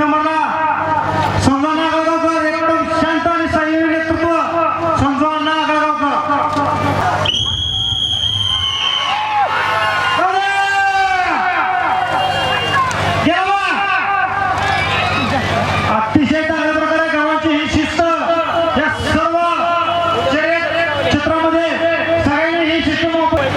नंबरला समजा नागरगावकर एकदम शांत आणि संयमी नेतृत्व. समजा नागरगावकर अतिशय चांगल्या प्रकारे ही शिस्त क्षेत्रामध्ये सगळ्यांनी ही शिस्त मोकळी.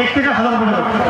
এক থেকে হাজার পর্যন্ত